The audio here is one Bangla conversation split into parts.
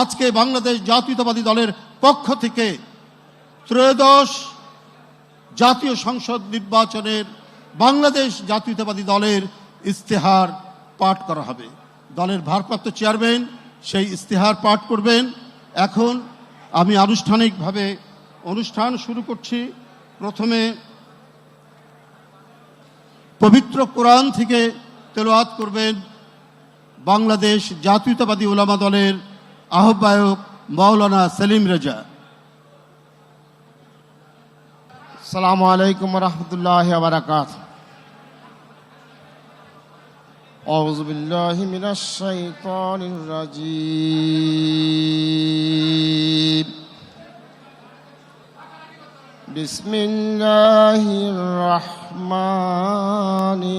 আজকে বাংলাদেশ জাতীয়তাবাদী দলের পক্ষ থেকে ত্রয়োদশ জাতীয় সংসদ নির্বাচনের বাংলাদেশ জাতীয়তাবাদী দলের ইস্তেহার পাঠ করা হবে। দলের ভারপ্রাপ্ত চেয়ারম্যান সেই ইস্তেহার পাঠ করবেন। এখন আমি আনুষ্ঠানিকভাবে অনুষ্ঠান শুরু করছি। প্রথমে পবিত্র কোরআন থেকে তেলাওয়াত করবেন বাংলাদেশ জাতীয়তাবাদী ওলামা দলের আহ্বায়ক মাওলানা সেলিম রেজা السلام عليكم ورحمة الله وبركاته أعوذ بالله من الشيطان الرجيم بسم الله الرحمن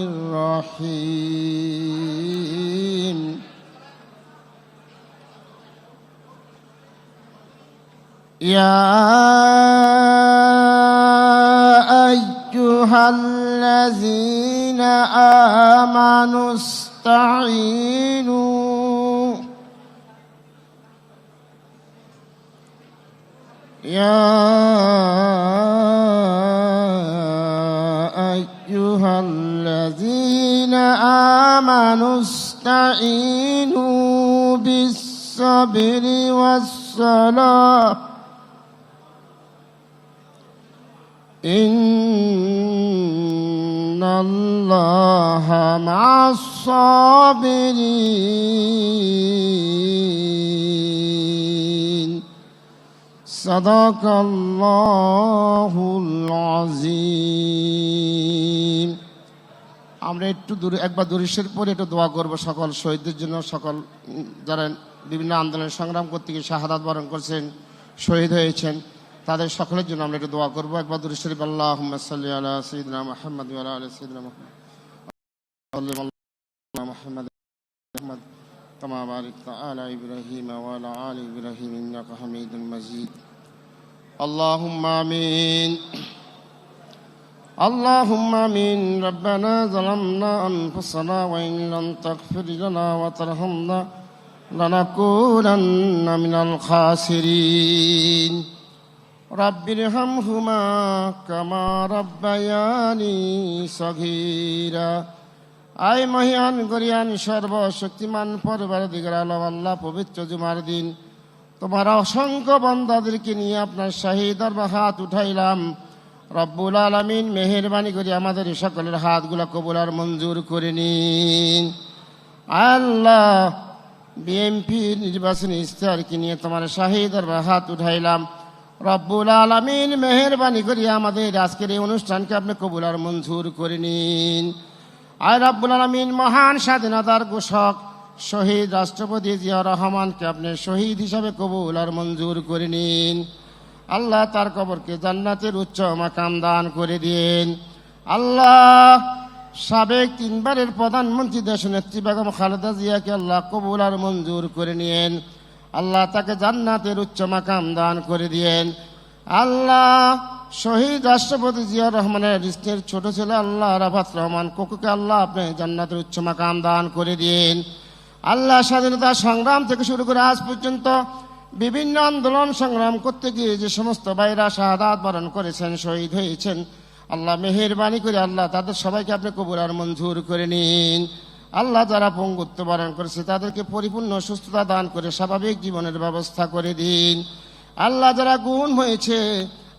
الرحيم يا أيها الذين آمنوا استعينوا. يا أيها الذين آمنوا استعينوا بالصبر والصلاة. إن الله مع الصابرين صدق الله العظيم আমরা একটু দূরে একবার দূরেশের পরে একটু দোয়া করব সকল শহীদদের জন্য সকল উম, যারা বিভিন্ন আন্দোলন সংগ্রাম করতে গিয়ে শাহাদাত বরণ করছেন শহীদ হয়েছেন তাদের সকলের জন্য আমরা একটু দোয়া করবো একবার দূরে শরীফ আল্লাহ সাল্লি আলা সঈদনা মোহাম্মদ ওয়ালা আলা সঈদনা মোহাম্মদ صل على محمد محمد كما باركت على ابراهيم وعلى ال ابراهيم انك حميد مجيد اللهم امين اللهم امين ربنا ظلمنا انفسنا وان لم تغفر لنا وترحمنا لنكونن من الخاسرين رب ارحمهما كما ربياني صغيرا আই মহিয়ান গরিয়ান সর্বশক্তিমান পরিবার দিগের আলম আল্লাহ পবিত্র জুমার দিন তোমার অসংখ্য বন্দাদেরকে নিয়ে আপনার শাহিদার বা হাত উঠাইলাম রব্বুল আলমিন মেহরবানি করে আমাদের সকলের হাতগুলা কবুল আর মঞ্জুর করে নিন আল্লাহ বিএমপি নির্বাচনী ইশতেহারকে নিয়ে তোমার শাহিদার বা হাত উঠাইলাম রব্বুল আলমিন মেহরবানি করে আমাদের আজকের এই অনুষ্ঠানকে আপনি কবুল আর মঞ্জুর করে নিন। আয় রব্বুল আলমিন, মহান স্বাধীনতার ঘোষক, শহীদ রাষ্ট্রপতি জিয়া রহমানকে আপনি শহীদ হিসাবে কবুল আর মঞ্জুর করে নিন। আল্লাহ তার কবরকে জান্নাতের উচ্চ মাকাম দান করে দিন আল্লাহ সাবেক তিনবারের প্রধানমন্ত্রী দেশ নেত্রী বেগম খালেদা জিয়াকে আল্লাহ কবুল আর মঞ্জুর করে নিয়েন। আল্লাহ তাকে জান্নাতের উচ্চ মাকাম দান করে দিয়েন। আল্লাহ শহীদ রাষ্ট্রপতি জিয়া রহমানের রিস্টের ছোট ছেলে আল্লাহ রাফাত রহমান কোকুকে আল্লাহ আপনি জান্নাতের উচ্চ মাকাম দান করে দিন আল্লাহ স্বাধীনতা সংগ্রাম থেকে শুরু করে আজ পর্যন্ত বিভিন্ন আন্দোলন সংগ্রাম করতে গিয়ে যে সমস্ত ভাইরা শাহাদাত বরণ করেছেন, শহীদ হয়েছেন, আল্লাহ মেহেরবানি করে আল্লাহ তাদের সবাইকে আপনি কবুল আর মঞ্জুর করে নিন। আল্লাহ যারা পঙ্গুত্ব বরণ করেছে, তাদেরকে পরিপূর্ণ সুস্থতা দান করে স্বাভাবিক জীবনের ব্যবস্থা করে দিন। আল্লাহ যারা গুণ হয়েছে,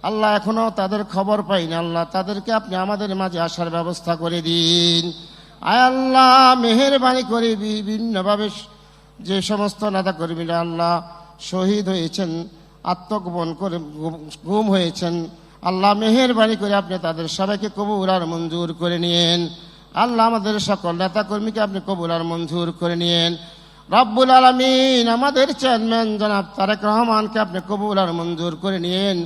আল্লাহ এখনও তাদের খবর পাই না আল্লাহ তাদেরকে আপনি আমাদের মাঝে আসার ব্যবস্থা করে দিন। আয় আল্লাহ, মেহেরবানি করে বিভিন্নভাবে যে সমস্ত নেতা কর্মীরা আল্লাহ শহীদ হয়েছেন, আত্মগোপন করে গুম হয়েছেন, আল্লাহ মেহেরবানি করে আপনি তাদের সবাইকে কবুল আর মঞ্জুর করে নিয়েন। আল্লাহ আমাদের সকল নেতা কর্মীকে আপনি কবুল আর মঞ্জুর করে নিয়েন। রব্বুল আলমিন আমাদের চেয়ারম্যান জনাব তারেক রহমানকে আপনি কবুল আর মঞ্জুর করে নিয়েন।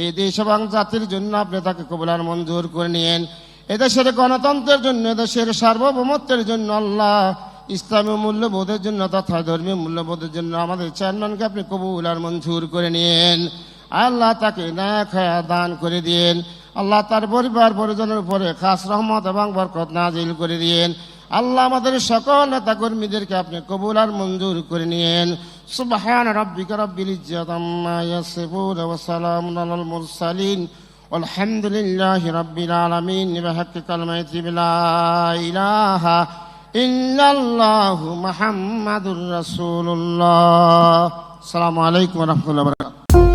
এই দেশ এবং জাতির জন্য আপনি তাকে কবুল আর মঞ্জুর করে নিয়েন। এদেশের গণতন্ত্রের জন্য, এদেশের সার্বভৌমত্বের জন্য আল্লাহ, ইসলামী মূল্যবোধের জন্য তথা ধর্মীয় মূল্যবোধের জন্য আমাদের চেয়ারম্যানকে আপনি কবুল আর মঞ্জুর করে নিয়েন। আল্লাহ তাকে খায়া দান করে দিয়েন। আল্লাহ তার পরিবার পরিজনের উপরে খাস রহমত এবং বরকত নাজিল করে দিয়েন। আল্লাহ আমাদের সকল নেতা কর্মীদেরকে আপনি কবুল আর মঞ্জুর করে নিয়েন। সুবহান রব্বিক রব্বিল ইজ্জাত আম্মা ইয়াসিফুন ওয়া সালামুন আলাল মুরসালিন। আলহামদুলিল্লাহি রাব্বিল আলামিন। বিহাক্কি কালমাতি লা ইলাহা ইল্লাল্লাহু মুহাম্মাদুর রাসূলুল্লাহ। আসসালামু আলাইকুম ওয়া রাহমাতুল্লাহি ওয়া বারাকাতুহু।